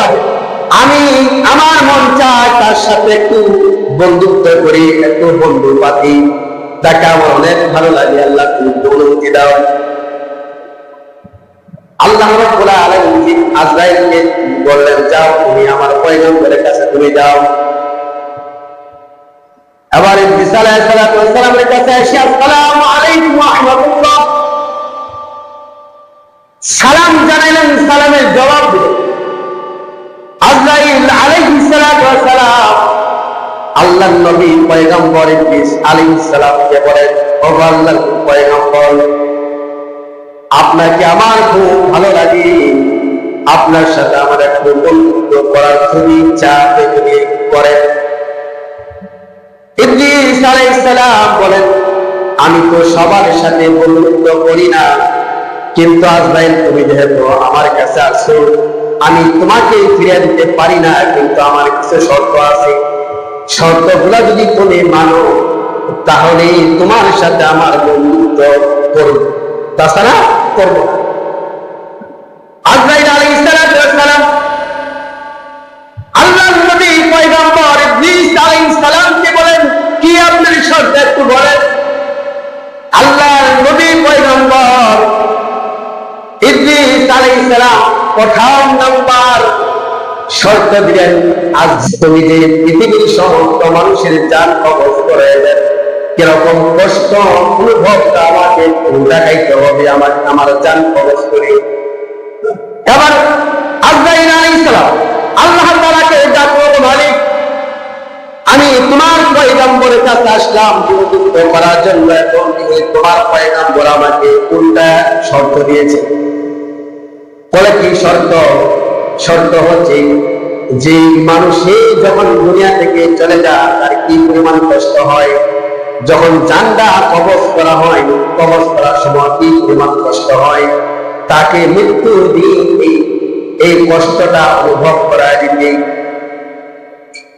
লাগে। আমি আমার মন চায় তার সাথে একটু বন্ধুত্ব করি, একটু বন্ধু পাতি। তাকে আমার অনেক ভালো লাগে, আল্লাহ তুমি অনুমতি দাও। আল্লাহ আজরাইলকে বললেন, যাও, তুমি আমার পয়গম্বরের কাছে তুমি যাও। আবার কাছে সালাম জানাইলেন, সালামের জবাব আপনাকে আমার খুব ভালো লাগে। আপনার সাথে আমার একটু বন্ধুত্ব করার খুবই ইচ্ছা করেন বলেন, আমি তো সবার সাথে বন্ধুত্ব করি না, কিন্তু আজরাইল, তুমি যেহেতু আমার কাছে আসছো, আমি তোমাকে ফিরে দিতে পারি না, কিন্তু আমার কিছু শর্ত আছে শর্তগুলো যদি তুমি মানো তাহলে তোমার সাথে আমার বন্ধুত্ব করব, তাছাড়া করব। আজরাইল আলাইহিস সালাতু ওয়াস সালাম আল্লাহর নবী পয়গম্বর ইদ্রিস আলাইহিস সালামকে বলেন কি আপনার শর্ত একটু বলেন নবী পয়গম্বর ইদ্রিস আলাইহিস সালাম প্রথম নাম্বার শর্ত দিলেন, আজ তুমি যে পৃথিবীর সমস্ত মানুষের করে দেন কীরকম কষ্ট অনুভবটা আমাকে দেখাইতে হবে আমার আমার করে। এবার আজরাইল আলাইহিস সালাম, আল্লাহ তাআলাকে ডাকলো মালিক, আমি তোমার পয়গম্বরের কাছে আসলাম যুদ্ধ করার জন্য এখন তোমার পয়গম্বর আমাকে কোনটা শর্ত দিয়েছে? বলে কি শর্ত? শর্ত হচ্ছে যে মানুষে যখন দুনিয়া থেকে চলে যায়, তার কি পরিমাণ কষ্ট হয়? যখন জানটা কবজ করা হয়, কবজ করার সময় কি পরিমাণ কষ্ট হয়? তাকে মৃত্যুর দিন এই এই কষ্টটা অনুভব করা দিতে।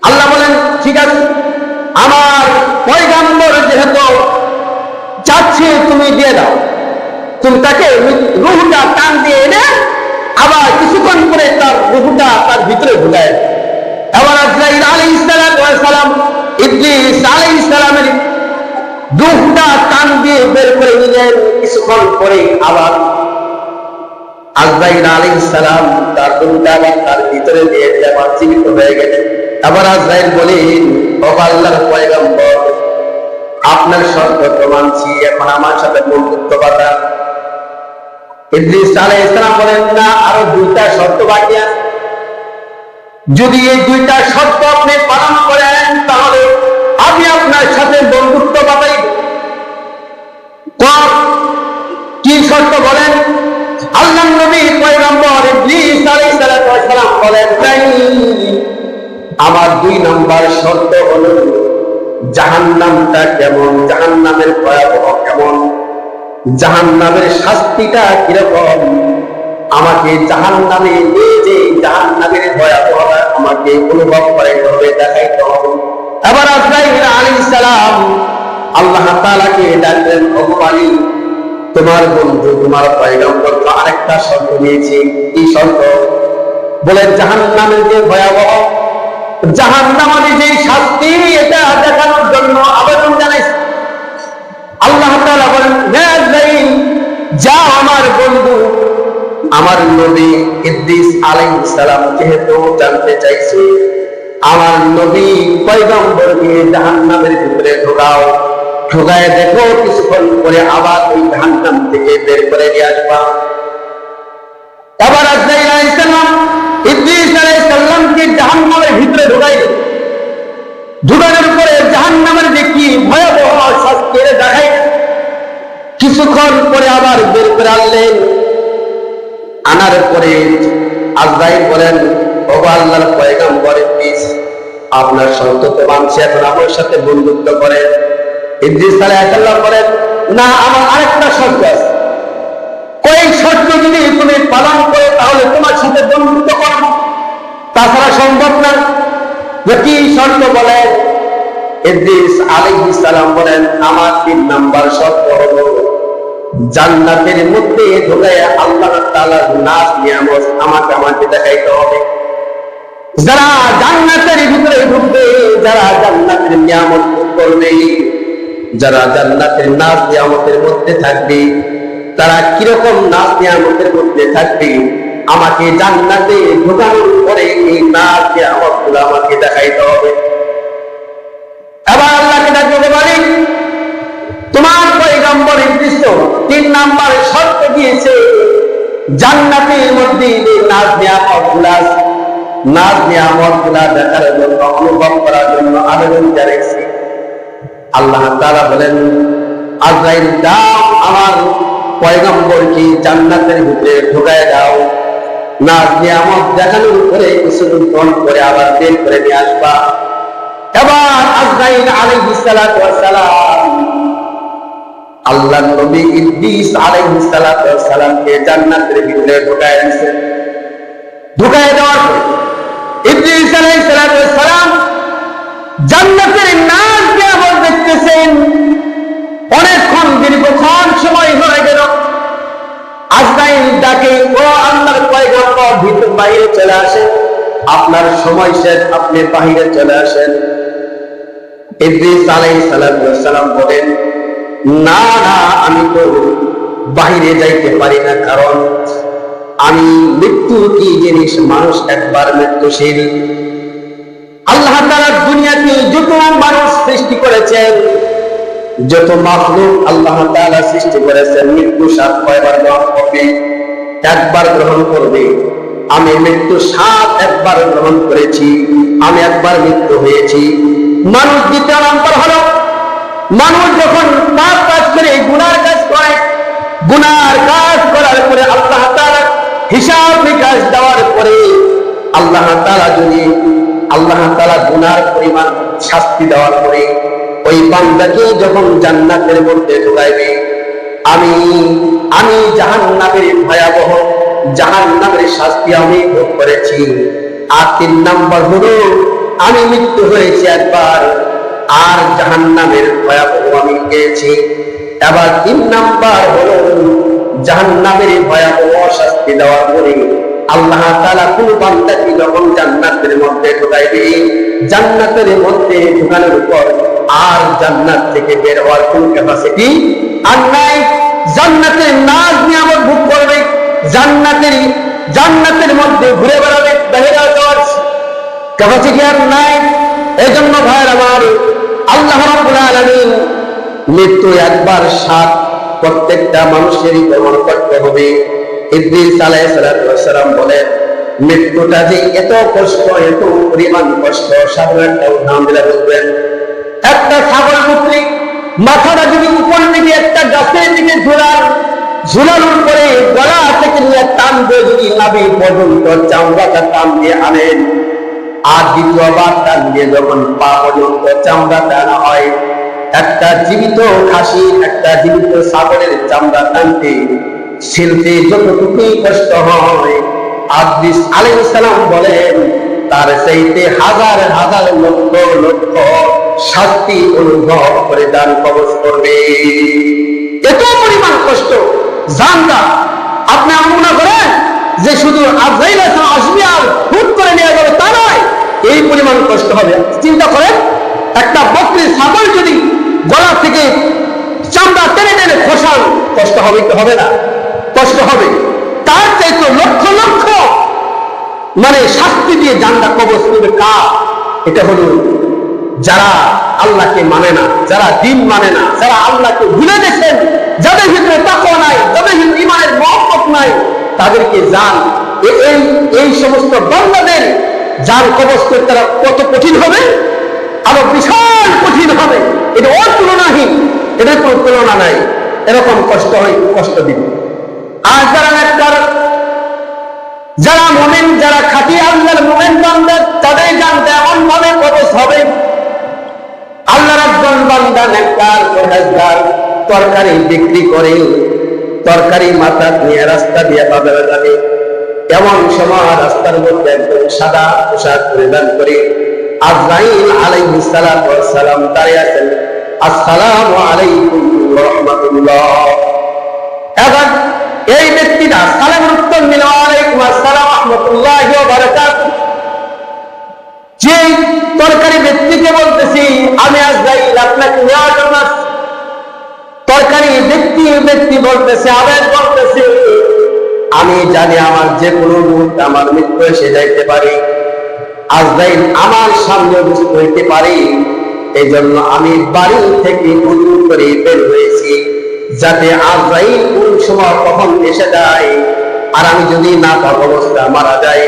আল্লাহ বলেন, ঠিক আছে আমার পয়গাম্বর যেহেতু চাচ্ছে তুমি দিয়ে দাও। তুমি তাকে রুহুটা টান দিয়ে এনে আবার কিছুক্ষণ পরে তার রুহুটা তার ভিতরে ঢুকায়। এবার আজরাইল আলাইহিস সালাম ইদ্রিস আলাইহিস সালামের রুহটা টান দিয়ে বের করে নিলেন। কিছুক্ষণ পরে আবার আজরাইল আলাইহিস সালাম তার আবার তার ভিতরে দিয়ে জীবিত হয়ে গেলেন আবার আজরাইল বলেন আল্লাহর পয়গম্বর, আপনার মানছি এখন আমার সাথে বন্ধুত্ব কথা ইদ্রিস আলাইহিস সালাম বলেন, না, আরও দুইটা শর্ত বাকি আছে। যদি এই দুইটা শর্ত আপনি পালন করেন, তাহলে আমি আপনার সাথে বন্ধুত্ব বাতাই কি শর্ত বলেন? আল্লাহ নবী পয়গম্বর ইদ্রিস আলাইহিস সালাম বলেন আমার দুই নাম্বার শর্ত হলো, জাহান্নামটা কেমন? জাহান্নামের ভয়াবহ কেমন? জাহান্নামের শাস্তিটা কীরকম? আমাকে জাহান্নামে নিয়ে যে জাহান্নামের ভয়াবহতা আমাকে অনুভব করে হবে দেখাইতে হবে। এবার আজরাইল আলাইহিস সালাম আল্লাহ তাআলাকে ডাকলেন আলী তোমার বন্ধু, তোমার পয়গম্বর আরেকটা শর্ত নিয়েছে কি শর্ত বলে জাহান্নামের যে ভয়াবহ জাহান্নামের যে শাস্তি, এটা দেখানোর জন্য আবেদন জানাইছে। আল্লাহ বলেন যাও আমার বন্ধু। আমার নবী ইদ্রিস আলাইহিস সালাম যেহেতু জানতে চাইছে, আমার নবী পয়গম্বরকে জাহান্নামের ভিতরে ঢোকাও। ঢোকায় দেখো, কিছুক্ষণ পরে আবার ওই জাহান্নাম থেকে বের করে নিয়ে আসবা। আবার আজরাইল ভিতরে দেখাই। কিছুক্ষণ পরে আবার বের করে আনলেন। আনার আপনার শর্ত তো মানছি এখন আমার সাথে বন্ধুত্ব করেন ইদ্রিস না, আমার আরেকটা শর্ত আছে। ওই শর্ত যদি তুমি পালন করো, তাহলে তোমার সাথে তাছাড়া সম্ভব না। কি শর্ত ইদ্রিস বলেন, আমার তিন নাম্বার শর্ত হলো, জান্নাতের মধ্যে আল্লাহ তাআলার নাজ নিয়ামত আমাকে আমাকে দেখাইতে হবে। যারা জান্নাতের ভিতরে ঢুকবে, যারা জান্নাতের নিয়ামত করবে যারা জান্নাতের নাজ নিয়ামতের মধ্যে থাকবে, তারা কীরকম নাজ নিয়ামতের মধ্যে থাকবে, আমাকে জান্নাতে ঢোকানোর পরে এই নাজ নিয়ামতগুলো আমাকে দেখাইতে হবে। এবার আল্লাহকে তোমার পয়গম্বর নির্দিষ্ট তিন নাম্বার শর্ত দিয়েছে, জান্নাতের মধ্যে নাজ নিয়ামতগুলা নাজ নিয়ামতগুলা দেখার জন্য, অনুভব করার জন্য আবেদন জানিয়েছি আল্লাহ তাআলা বলেন, আজরাইল দাও আমার পয়গম্বরকে জান্নাতের ভিতরে ঢুকায় দাও। নাজ নিয়ামত দেখানোর পরে কিছুক্ষণ করে আবার বের করে নিয়ে আসবা। এবার আজরাইল সালাতু আল্লাহ নবী সালাতু জান্নাতের ভিতরে ঢুকায় দিয়েছেন ঢুকায় দেওয়ার পরে সালাতু জান্নাতের নাজ দেখতেছেন অনেকক্ষণ দীর্ঘক্ষণ সময় হয়ে গেল। আজরাইল ডাকে, ও আল্লাহর ভিতর বাইরে চলে আসেন। আপনার সময় শেষ, আপনি বাহিরে চলে আসেন। ইদ্রিস বলেন, না না, আমি তো বাহিরে যাইতে পারি না, কারণ আমি মৃত্যু কি জিনিস, মানুষ একবার মৃত্যুশীল। আল্লাহ তাআলা দুনিয়াতে যত মানুষ সৃষ্টি করেছেন, যত মাখলুক আল্লাহ তাআলা সৃষ্টি করেছেন মৃত্যু সাত কয়বার গ্রহণ করবে? একবার গ্রহণ করবে। আমি মৃত্যু সাত একবার গ্রহণ করেছি, আমি একবার মৃত্যু হয়েছি। মানুষ দ্বিতীয় নম্বর হলো, মানুষ যখন পাপ কাজ করে, গুনার কাজ করে, গুনার কাজ করার পরে আল্লাহ তাআলা হিসাব নিকাশ দেওয়ার পরে আল্লাহ তাআলা যদি আল্লাহ তাআলা গুনার পরিমাণ শাস্তি দেওয়ার পরে ওই বান্দাকে যখন জান্নাতের মধ্যে ঢুকাইবে, আমি আমি জাহান্নামের ভয়াবহ, জাহান্নামের শাস্তি আমি ভোগ করেছি। আর তিন নাম্বার হলো, আমি মৃত্যু হয়েছি একবার, আর জাহান্নামের ভয়াবহ আমি পেয়েছি এবার তিন নাম্বার হলো, জাহান্নামের ভয়াবহ শাস্তি দেওয়ার পরে আল্লাহ তাআলা কোন বান্দাকে যখন জান্নাতের মধ্যে ঢুকাইবে জান্নাতের মধ্যে ঢুকানোর পর আর জান্নাত থেকে বের হওয়ার কোন ক্যাপাসিটি আর নাই। জান্নাতের নাজ নিয়ামত ভোগ করবে। জান্নাতের জান্নাতের মধ্যে ঘুরে বেড়াবে, বাহিরা যাওয়ার ক্যাপাসিটি আর নাই? এই জন্য ভাইয়ের আমার আল্লাহ রাব্বুল আলামিন মৃত্যু একবার সাত প্রত্যেকটা মানুষেরই গ্রহণ করতে হবে। মৃত্যুটা যে এত কষ্ট, এত পরিমাণ কষ্ট সাধারণ বলবেন, একটা ছাগল মুক্তি মাথাটা যদি উপর দিকে একটা গাছের দিকে ঝুলার ঝুলানোর পরে গলা থেকে নিয়ে টান দিয়ে যদি নাবি পর্যন্ত চামড়াটা টান দিয়ে আনেন, আর দ্বিতীয়বার টান দিয়ে যখন পা পর্যন্ত চামড়া টানা হয়, একটা জীবিত খাসি, একটা জীবিত ছাগলের চামড়া টানতে শিল্পে যতটুকুই কষ্ট হয় আদিস আলাইহিস সালাম বলেন, তার সেইতে হাজার হাজার লক্ষ লক্ষ শাস্তি অনুভব করে দান কবচ করবে এত পরিমাণ কষ্ট জানটা আপনি মনে করেন যে শুধু আজরাইল আসলাম আসবে আর হুট করে নেওয়া যাবে তা নয়, এই পরিমাণ কষ্ট হবে। চিন্তা করেন, একটা বকরি ছাগল যদি গলা থেকে চামড়া টেনে টেনে খসান, কষ্ট হবে হবে না? কষ্ট হবে। তার চাইতে লক্ষ লক্ষ মানে শাস্তি দিয়ে জানটা কবচ করবে কার? এটা হলো যারা আল্লাহকে মানে না, যারা দিন মানে না, যারা আল্লাহকে ভুলে গেছেন, যাদের ভিতরে তাকওয়া নাই, যাদের ভিতরে ইমানের মহব্বত নাই, তাদেরকে জান। এই এই সমস্ত বান্দাদের যার কবচ করতে তারা কত কঠিন হবে? আরও বিশাল কঠিন হবে। এটা অতুলনাহীন এটার কোনো তুলনা নাই। এরকম কষ্ট হয়, কষ্ট দিবে আর যারা একটার যারা মোমেন, যারা খাটি আল্লাহর মোমেন বান্দা, তাদের জানতে এমন ভাবে কবচ হবে। আল্লাহর একজন বান্দা নেককার তরকারি বিক্রি করে, তরকারি মাথা নিয়ে রাস্তা দিয়ে বাজারে যাবে। এমন সময় রাস্তার মধ্যে একজন সাদা পোশাক পরিধান করে আজরাইল আলাইহিস সালাতু সালাম দাঁড়িয়ে আছেন। আসসালামু আলাইকুম ওয়া রাহমাতুল্লাহ। যা সালামের উত্তর যে তরকারি ব্যক্তিকে বলতেছি, আমি আজ আপনাকে তরকারি ব্যক্তি ব্যক্তি বলতেছে বলতেছে, আমি জানি আমার যে কোনো মুহূর্তে আমার মৃত্যু এসে যাইতে পারে। আজরাইল আমার সামনে উপস্থিত হইতে পারি। এই জন্য আমি বাড়ি থেকে উজু করে বের হয়েছি, যাতে আজরাইল কোন সময় কখন এসে যায়? আর আমি যদি না থাক অবস্থা মারা যায়,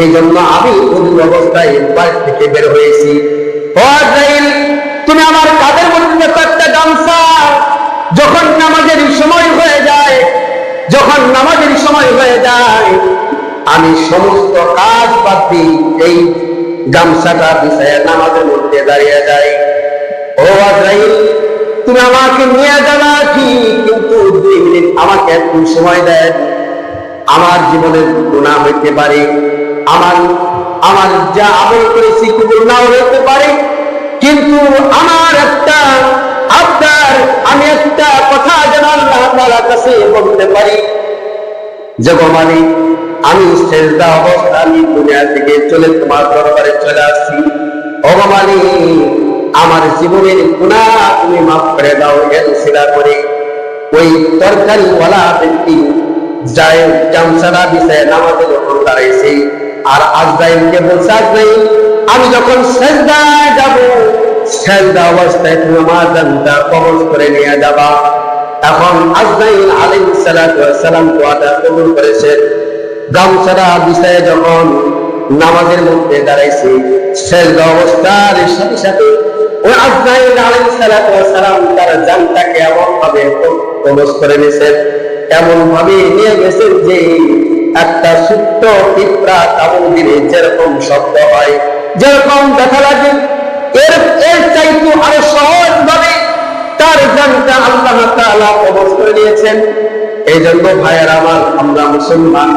এই জন্য আমি উজুর অবস্থায় বাড়ি থেকে বের হয়েছি। তুমি আমার কাদের মধ্যে একটা গামছা যখন নামাজের সময় হয়ে যায়, যখন নামাজের সময় হয়ে যায়, আমি সমস্ত কাজ বাদ দিই এই গামছাটা বিছায় নামাজের মধ্যে দাঁড়িয়ে যাই। ও আজরাইল, তুমি আমাকে নিয়ে যাবা কি কিন্তু দুই মিনিট আমাকে একটু সময় দেন আমার জীবনের গুণা হইতে পারে, আমার আমার যা আমল করেছি কবুল নাও হইতে পারে। কিন্তু আমার একটা আপনার আমি একটা কথা আল্লাহ তাআলার কাছে বলতে পারি। গো আমি সেজদা অবস্থা আমি দুনিয়া থেকে চলে, তোমার দরবারে চলে আসছি। মালিক, আমার জীবনের গুনাহ তুমি মাফ করে দাও, এর সিলা করে। ওই তরকারি তরকারিওয়ালা ব্যক্তি যায় গামছাড়া বিষয়ে নামাজে যখন দাঁড়াইছে। আর আজরাইলকে বলছে, আজরাইল, আমি যখন সেজদায় যাব, সেজদা অবস্থায় তুমি আমার জানটা কবজ করে নিয়ে যাবা। এখন আজরাইল আলাইহিস সালাতু সালাম দোয়াটা কবুল করেছেন গামছাড়া বিষয়ে যখন নামাজের মধ্যে দাঁড়াইছে, সেজদা অবস্থার সাথে সাথে করে নিয়েছেন ভাবে নিয়ে একটা সুপ্ত যেরকম শব্দ হয়, যেরকম ব্যথা লাগে, এর এর চাইতে আরও সহজ ভাবে তার জানটা আল্লাহ তাআলা করে নিয়েছেন। এই জন্য ভাইয়ের আমার, আমরা মুসলমান